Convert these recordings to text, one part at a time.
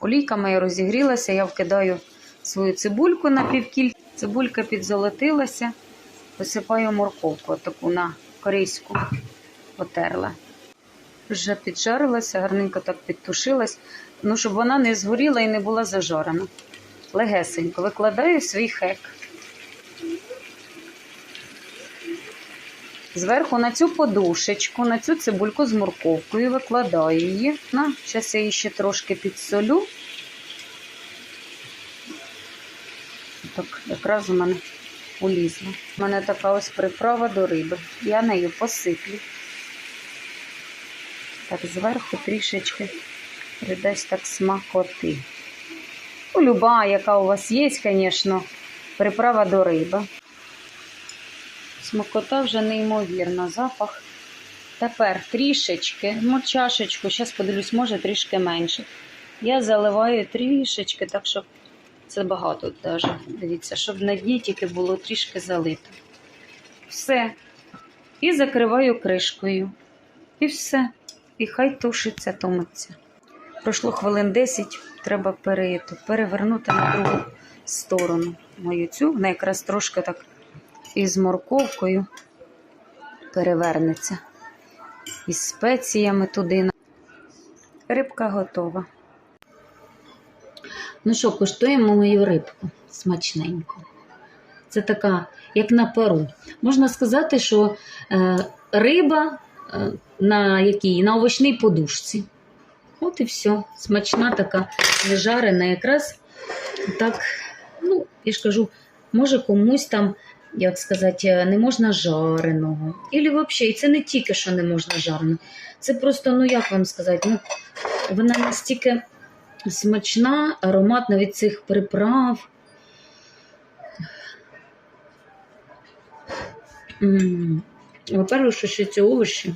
Олійка моя розігрілася, я вкидаю свою цибульку на півкіль. Цибулька підзолотилася, посипаю морковку таку на корейську потерла. Вже піджарилася, гарненько так підтушилась, ну, щоб вона не згоріла і не була зажарена. Легесенько викладаю свій хек. Зверху на цю подушечку, на цю цибульку з морковкою викладаю її. На, зараз я її ще трошки підсолю. Так, якраз у мене улізла. У мене така ось приправа до риби. Я нею посиплю. Так, зверху трішечки придасть так смакоти. Ну, люба, яка у вас є, звісно, приправа до риби. Смакота вже неймовірна, запах. Тепер трішечки, ну, чашечку, зараз подивлюсь, може трішки менше. Я заливаю трішечки, так щоб це багато навіть. Дивіться, щоб на дні тільки було трішки залито. Все. І закриваю кришкою. І все. І хай тушиться, томиться. Пройшло хвилин 10, треба перейти, перевернути на другу сторону мою цю. Вона якраз трошки так із морковкою перевернеться. Із спеціями туди. Рибка готова. Ну що, куштуємо мою рибку смачненько. Це така, як на пару. Можна сказати, що е, риба е, на якій? На овочній подушці. От і все. Смачна така нежарена, якраз так, ну, я ж кажу, може комусь там, як сказати, не можна жареного. Ілі взагалі, і це не тільки, що не можна жареного. Це просто, ну як вам сказати, ну, вона настільки смачна, ароматна від цих приправ. Во-первых, що ще ці овочі.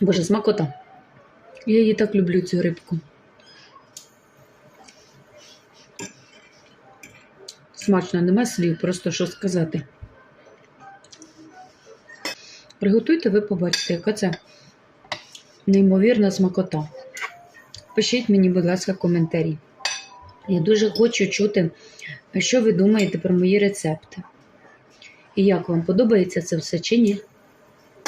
Боже, смакота. Я її так люблю, цю рибку. Смачно, нема слів, просто що сказати. Приготуйте, ви побачите, яка це неймовірна смакота. Пишіть мені, будь ласка, коментарі. Я дуже хочу чути, що ви думаєте про мої рецепти. І як вам подобається це все чи ні?